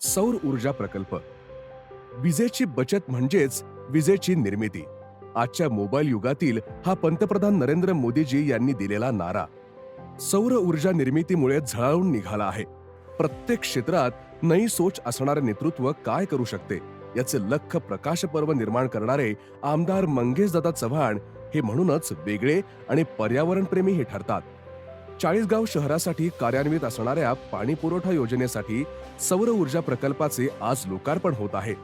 सौर ऊर्जा प्रकल्प. विजेची बचत म्हणजेच विजेची निर्मिती. आजच्या मोबाईल युगातील हा पंतप्रधान नरेंद्र मोदीजी यांनी दिलेला नारा. सौर ऊर्जा निर्मितीमुळे झळाळून निघाला आहे. प्रत्येक क्षेत्रात नई सोच असणारे नेतृत्व काय करू शकते? याचे लख प्रकाश पर्व निर्माण करणारे आमदार मंगेशदादा चव्हाण हे म्हणूनच वेगळे आणि पर्यावरणप्रेमी हे ठरतात. चाळीसगाव शहरासाठी कार्यान्वित असणाऱ्या पाणी पुरवठा योजनेसाठी सौर ऊर्जा प्रकल्पाचे आज लोकार्पण होत आहे.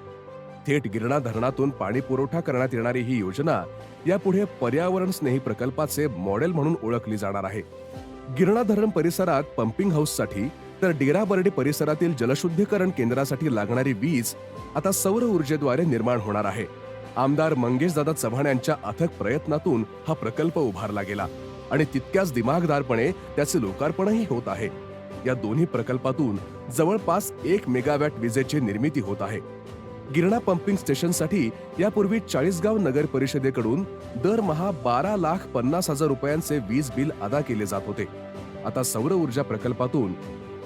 थेट गिरणा धरणातून पाणी पुरवठा करण्यात येणारी ही योजना यापुढे पर्यावरण स्नेही प्रकल्पाचे मॉडेल म्हणून ओळखली जाणार आहे. गिरणा धरण परिसरात पंपिंग हाऊससाठी तर डेरा बर्डी परिसरातील जलशुद्धीकरण केंद्रासाठी लागणारी वीज आता सौर ऊर्जेद्वारे निर्माण होणार आहे. आमदार मंगेशदादा चव्हाण यांच्या अथक प्रयत्नातून हा प्रकल्प उभारला गेला. आणि तितक्याच दिमागदारपणे त्याचे लोकार्पणही होत आहे. या दोन्ही प्रकल्पातून जवळपास एक मेगावॅट विजेची निर्मिती होत आहे. गिरणा पंपिंग स्टेशनसाठी यापूर्वी चाळीसगाव नगर परिषदेकडून दरमहा बारा लाख पन्नास हजार रुपयांचे वीज बिल अदा केले जात होते. आता सौर ऊर्जा प्रकल्पातून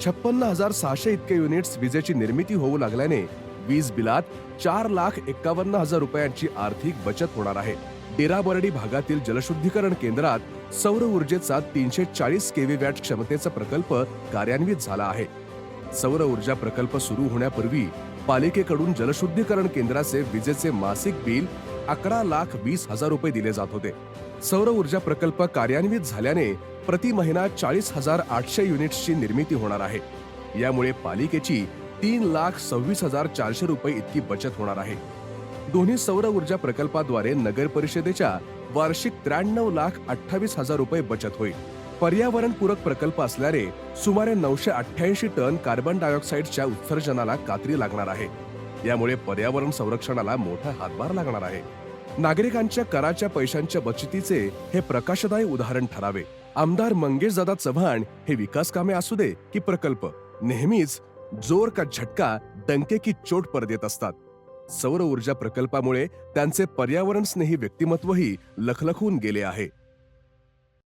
छप्पन्न हजार सहाशे इतके युनिट्स विजेची निर्मिती होऊ लागल्याने वीज बिलात चार लाख एक्कावन्न हजार रुपयांची आर्थिक बचत होणार आहे. डेराबर्डी भागातील जलशुद्धीकरण केंद्रात सौर ऊर्जेचा तीनशे चाळीस केव्ही वॅट क्षमतेचा प्रकल्प कार्यान्वित झाला आहे. सौर ऊर्जा प्रकल्प सुरू होण्यापूर्वी पालिकेकडून जलशुद्धीकरण केंद्राचे विजेचे मासिक बिल अकरा लाख वीस हजार रुपये दिले जात होते. सौर ऊर्जा प्रकल्प कार्यान्वित झाल्याने प्रति महिना चाळीस हजार आठशे युनिट्सची निर्मिती होणार आहे. यामुळे पालिकेची तीन लाख सव्वीस हजार चारशे रुपये इतकी बचत होणार आहे. दोन्ही सौर ऊर्जा प्रकल्पाद्वारे नगर परिषदेच्या वार्षिक त्र्याण्णव लाख अठ्ठावीस हजार रुपये बचत होईल. पर्यावरणपूरक प्रकल्प असल्याने सुमारे नऊशे अठ्ठ्याऐंशी टन कार्बन डायऑक्साईडच्या उत्सर्जनाला कात्री लागणार आहे. यामुळे पर्यावरण संरक्षणाला मोठा हातभार लागणार आहे. नागरिकांच्या कराच्या पैशांच्या बचतीचे हे प्रकाशदायी उदाहरण ठरावे. आमदार मंगेशदादा चव्हाण हे विकास कामे असू दे की प्रकल्प. नेहमीच जोर का झटका डंके की चोट पर देत असतात. सौर ऊर्जा प्रकल्पामुळे त्यांचे पर्यावरणस्नेही व्यक्तिमत्वही लखलखून गेले आहे.